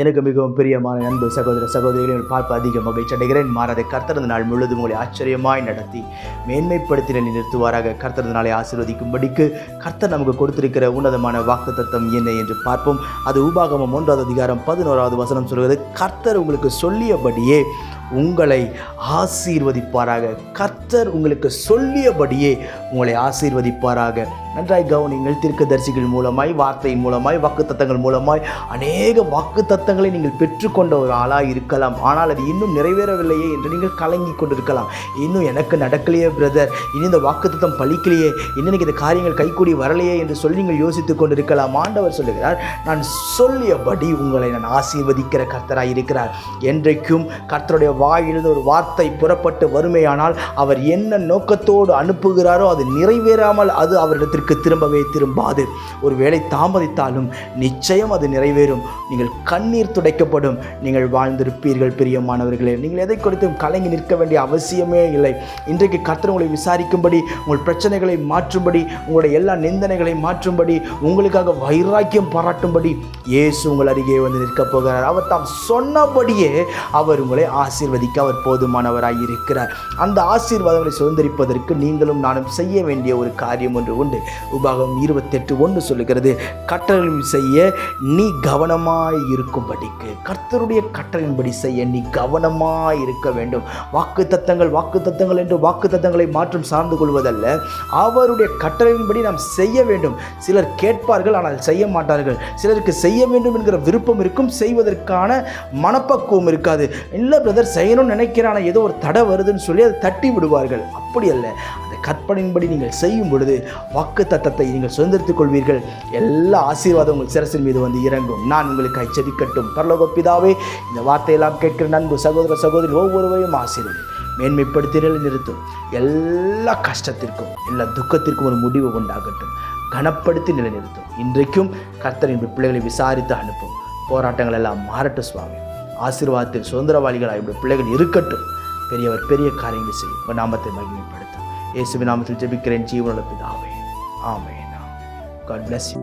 எனக்கு மிகவும் பிரியமான அன்பு சகோதர சகோதரிகளை பார்ப்பு அதிக மகிழ்ச்சி அடைகிறேன். மாறாத கர்த்தரது நாள் முழுவதும் உங்களை ஆச்சரியமாய் நடத்தி மேன்மைப்படுத்தின நிறுத்துவாராக. கர்த்தரது நாளை ஆசீர்வதிக்கும்படிக்கு கர்த்தர் நமக்கு கொடுத்திருக்கிற உன்னதமான வாக்குத்தத்தம் என்ன என்று பார்ப்போம். அது உபாகமம் ஒன்றாவது அதிகாரம் பதினோராவது வசனம் சொல்கிறது கர்த்தர் உங்களுக்கு சொல்லியபடியே உங்களை ஆசீர்வதிப்பாராக. கர்த்தர் உங்களுக்கு சொல்லியபடியே உங்களை ஆசீர்வதிப்பாராக. நன்றாய் கவனிங்கள் தீர்க்கதரிசிகள் மூலமாய் வார்த்தையின் மூலமாய் வாக்குத்தத்தங்கள் மூலமாய் அநேக வாக்குத்தத்தங்களை நீங்கள் பெற்றுக்கொண்ட ஒரு ஆளாக இருக்கலாம். ஆனால் அது இன்னும் நிறைவேறவில்லையே என்று நீங்கள் கலங்கி கொண்டிருக்கலாம். இன்னும் எனக்கு நடக்கலையே பிரதர் இனி இந்த வாக்குத்தத்தம் பழிக்கலையே இன்னும் இந்த காரியங்கள் கைக்கூடி வரலையே என்று சொல்லி நீங்கள் யோசித்துக் கொண்டிருக்கலாம். ஆண்டவர் சொல்லுகிறார் நான் சொல்லியபடி உங்களை நான் ஆசீர்வதிக்கிற கர்த்தராக இருக்கிறார். என்றைக்கும் கர்த்தருடைய வாயிலிருந்து ஒரு வார்த்தை புறப்பட்டு வருமையானால் அவர் என்ன நோக்கத்தோடு அனுப்புகிறாரோ அது நிறைவேறாமல் அது அவரிடத்திற்கு திரும்பவே திரும்பாது. ஒரு வேளை தாமதித்தாலும் நிச்சயம் அது நிறைவேறும். நீங்கள் கண்ணீர் துடைக்கப்படும். நீங்கள் வாழ்ந்திருப்பீர்கள் பிரியமானவர்களே. நீங்கள் எதை குறித்தும் கலங்கி நிற்க வேண்டிய அவசியமே இல்லை. இன்றைக்கு கர்த்தர் உங்களை விசாரிக்கும்படி உங்கள் பிரச்சனைகளை மாற்றும்படி உங்களுடைய எல்லா நிந்தனைகளை மாற்றும்படி உங்களுக்காக வைராக்கியம் பாராட்டும்படி இயேசு உங்கள் அருகே வந்து நிற்கப் போகிறார். அவர் தாம் சொன்னபடியே அவர் உங்களை ஆசீர்வதிக்க அவர் போதுமானவராய் இருக்கிறார். அந்த ஆசீர்வாதங்களை சுதந்திரிப்பதற்கு நீங்களும் நானும் செய்ய வேண்டிய ஒரு காரியம் ஒன்று உண்டு. உபாகம் இருபத்தெட்டு ஒன்று சொல்லுகிறது கட்டளையும் செய்ய நீ கவனமாய் இருக்கும்படிக்கு. கர்த்தருடைய கட்டளையின்படி செய்ய நீ கவனமாய் இருக்க வேண்டும். வாக்கு தத்தங்கள் வாக்கு தத்தங்கள் என்று வாக்கு தத்தங்களை மாற்றம் சார்ந்து கொள்வதல்ல அவருடைய கட்டளையின்படி நாம் செய்ய வேண்டும். சிலர் கேட்பார்கள் ஆனால் செய்ய மாட்டார்கள். சிலருக்கு செய்ய வேண்டும் என்கிற விருப்பம் இருக்கும் செய்வதற்கான மனப்பக்குவம் இருக்காது. இல்லை பிரதர் செய்யணும்னு நினைக்கிறான? ஏதோ ஒரு தடை வருதுன்னு சொல்லி அதை தட்டி விடுவார்கள். அப்படி அல்ல. அந்த கற்பனையின்படி நீங்கள் செய்யும் பொழுது வாக்கு தத்தத்தை நீங்கள் சுதந்திரத்துக் கொள்வீர்கள். எல்லா ஆசீர்வாதம் உங்கள் சிரசின் மீது வந்து இறங்கும். நான் உங்களுக்கு அச்சரிக்கட்டும் பரலோகப்பிதாவே இந்த வார்த்தையெல்லாம் கேட்கிற நண்பு சகோதர சகோதரி ஒவ்வொருவரையும் ஆசீர்வதி. மேன்மைப்படுத்தி நிறுத்தும். எல்லா கஷ்டத்திற்கும் எல்லா துக்கத்திற்கும் ஒரு முடிவு உண்டாகட்டும். கனப்படுத்தி நிலைநிறுத்தும். இன்றைக்கும் கர்த்தரின் பிள்ளைகளை விசாரித்து அனுப்பும். போராட்டங்கள் எல்லாம் மாறட்டும் சுவாமி. ஆசீர்வாதத்தில் சுதந்திரவாளிகளாக இப்படி பிள்ளைகள் இருக்கட்டும். பெரியவர் பெரிய காரியங்களை செய்யும். உங்கள் நாமத்தை மகிமைப்படுத்தும். இயேசுவின் நாமத்தில் ஜெபிக்கிறேன் ஜீவனுள்ள பிதாவே. ஆமை காட் bless you.